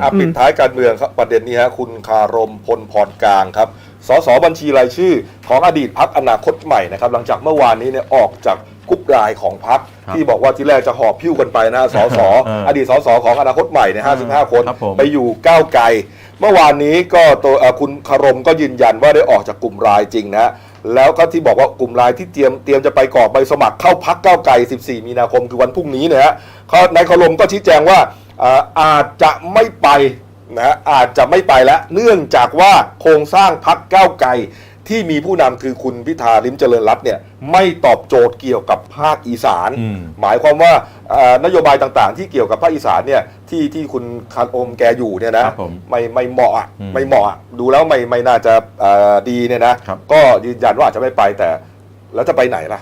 อะปิดท้ายการเมืองครับประเด็นนี้ฮะคุณคารมพลพรกลางครับสสบัญชีรายชื่อของอดีตพักอนาคตใหม่นะครับหลังจากเมื่อวานนี้เนี่ยออกจากกรุ๊ปไลน์ของพักครับที่บอกว่าที่แรกจะหอบพิ้วกันไปนะสสเอออดีตสสของอนาคตใหม่เนี่ย55คนครับผมไปอยู่ก้าวไกล เมื่อวานนี้ก็ตัวเอ่อคุณคารมก็ยืนยันว่าได้ออกจากกลุ่มไลน์จริงนะแล้วก็ที่บอกว่ากลุ่มไลน์ที่เตรียมเตรียมจะไปกรอกใบสมัครเข้าพักก้าวไกล 14 มีนาคมคือวันพรุ่งนี้เนี่ยฮะเขานายคารมก็ชี้แจงว่า อ่าอาจจะไม่ไปนะอาจจะไม่ไปแล้วเนื่องจากว่าโครงสร้างพักก้าวไกลที่มีผู้นำคือคุณพิธาลิมเจริญรัตน์เนี่ยไม่ตอบโจทย์เกี่ยวกับภาคอีสานอืมหมายความว่าเอ่อนโยบายต่างๆ ที่เกี่ยวกับภาคอีสานเนี่ยที่ที่คุณคารมแกอยู่เนี่ยนะครับผมไม่ไม่เหมาะอะอืมไม่เหมาะอะดูแล้วไม่ไม่น่าจะเอ่อดีเนี่ยนะครับก็ยืนยันว่าอาจจะไม่ไปแต่แล้วจะไปไหนล่ะ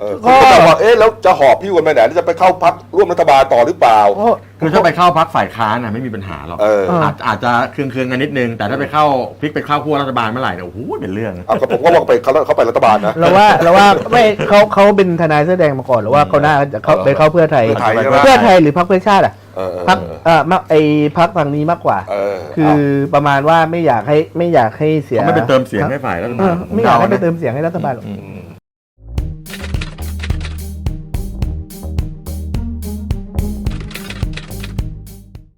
เออคุณก็จะบอกเอ๊ะแล้วจะหอบพี่วันไปไหนแล้วจะไปเข้าพักร่วมรัฐบาลต่อหรือเปล่า โอ้ คือถ้าไปเข้าพักฝ่ายค้านน่ะไม่มีปัญหาหรอกเออ อาจอาจจะเคืองๆกันนิดนึง แต่ถ้าไปเข้าพลิกไปเข้าขั้วรัฐบาลเมื่อไหร่เนี่ยโอ้โหเป็นเรื่อง เอาก็ผมก็บอกไปเขาเขาไปรัฐบาลนะ เราว่าเราว่าไม่เขาเขาเป็นทนายเสื้อแดงมาก่อนหรือว่าเขาน่าจะเขาเออไปเข้าเพื่อไทย เพื่อไทยใช่ไหม เพื่อไทยหรือพรรคเพื่อชาติอะเออเออพรรคเอ่อมาไอพรรคฝั่งนี้มากกว่า เออคือประมาณว่าไม่อยากให้ไม่อยากให้เสียเขาไม่ไปเติมเสียงให้ฝ่ายรัฐเอบาอลไม่อยากให้ไปดเติมเสียงให้รัฐบาลหรอก อืมอืม